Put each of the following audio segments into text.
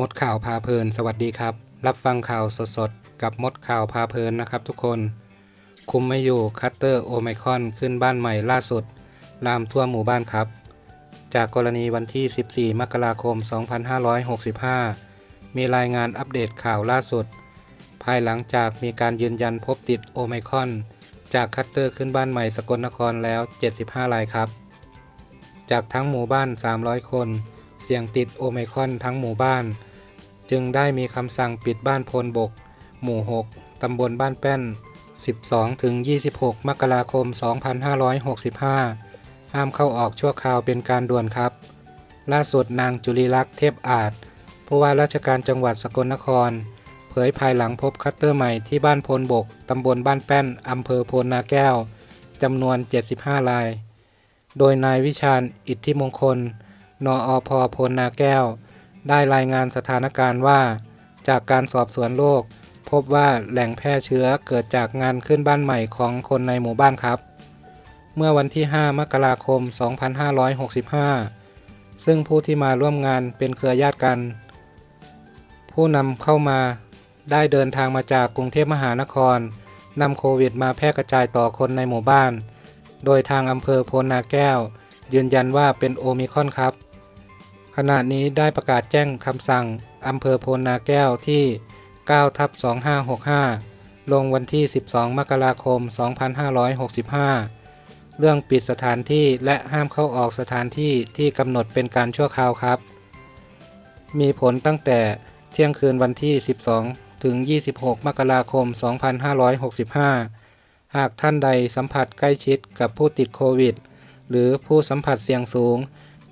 มดข่าวพาเพลิน สวัสดีครับ รับฟังข่าวสดๆ กับมดข่าวพาเพลินนะครับทุกคน คุมไม่อยู่คัตเตอร์โอไมคอนขึ้นบ้านใหม่ล่าสุด ลามทั่วหมู่บ้านครับ จากกรณีวันที่ 14 มกราคม 2565 มีรายงานอัปเดตข่าวล่าสุด ภายหลังจากมีการยืนยันพบติดโอไมคอน จากคัตเตอร์ขึ้นบ้านใหม่สกลนครแล้ว 75 รายครับ จากทั้งหมู่บ้าน 300 คน เสี่ยงติดโอไมคอนทั้งหมู่บ้าน จึงได้มีคำสั่งปิดบ้านพลบก หมู่ 6 ตำบลบ้านแป้น 12 ถึง 26 มกราคม 2565 ห้ามเข้าออกชั่วคราวเป็นการด่วนครับ ล่าสุดนางจุลีลักษ์เทพอาจผู้ว่าราชการจังหวัดสกลนคร เผยภายหลังพบคัตเตอร์ใหม่ที่บ้านพลบก ตำบลบ้านแป้น อำเภอโพนนาแก้ว จำนวน 75 ราย โดยนายวิชาญ อิทธิมงคล นออพโพลนาแก้ว ได้รายงานสถานการณ์ว่า จากการสอบสวนโรคพบว่าแหล่งแพร่เชื้อเกิดจากงานขึ้นบ้านใหม่ของคนในหมู่บ้านครับ เมื่อวันที่ 5 มกราคม 2565 ซึ่งผู้ที่มาร่วมงานเป็นเครือญาติกัน ผู้นำเข้ามาได้เดินทางมาจากกรุงเทพมหานครนำโควิดมาแพร่กระจายต่อคนในหมู่บ้าน โดยทางอำเภอโพนนาแก้ว ยืนยันว่าเป็นโอมิคอนครับ ขณะนี้ได้ประกาศแจ้งคำสั่งอำเภอโพนนาแก้วที่ 9 ทับ 2565 ลงวันที่ 12 มกราคม 2565 เรื่องปิดสถานที่และห้ามเข้าออกสถานที่ที่กำหนดเป็นการชั่วคราวครับ มีผลตั้งแต่เที่ยงคืนวันที่ 12 ถึง 26 มกราคม 2565 หากท่านใดสัมผัสใกล้ชิดกับผู้ติดโควิด หรือผู้สัมผัสเสี่ยงสูง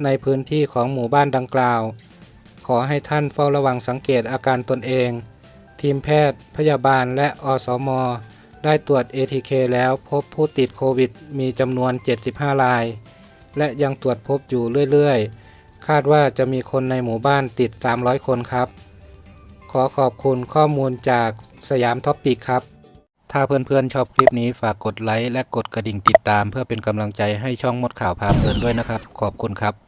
ในพื้นที่ของหมู่บ้านดังกล่าว ขอให้ท่านเฝ้าระวังสังเกตอาการตนเอง ทีมแพทย์ พยาบาลและอสม ได้ตรวจ ATK แล้วพบผู้ติดโควิดมีจำนวน 75 ราย และยังตรวจพบอยู่เรื่อยๆ คาดว่าจะมีคนในหมู่บ้านติด 300 คนครับ ขอขอบคุณข้อมูลจากสยามท็อปปิกครับถ้าเพื่อนๆชอบคลิปนี้ฝากกดไลค์และกดกระดิ่งติดตามเพื่อเป็นกำลังใจให้ช่องมดข่าวพาเพลินด้วยนะครับ ขอบคุณครับ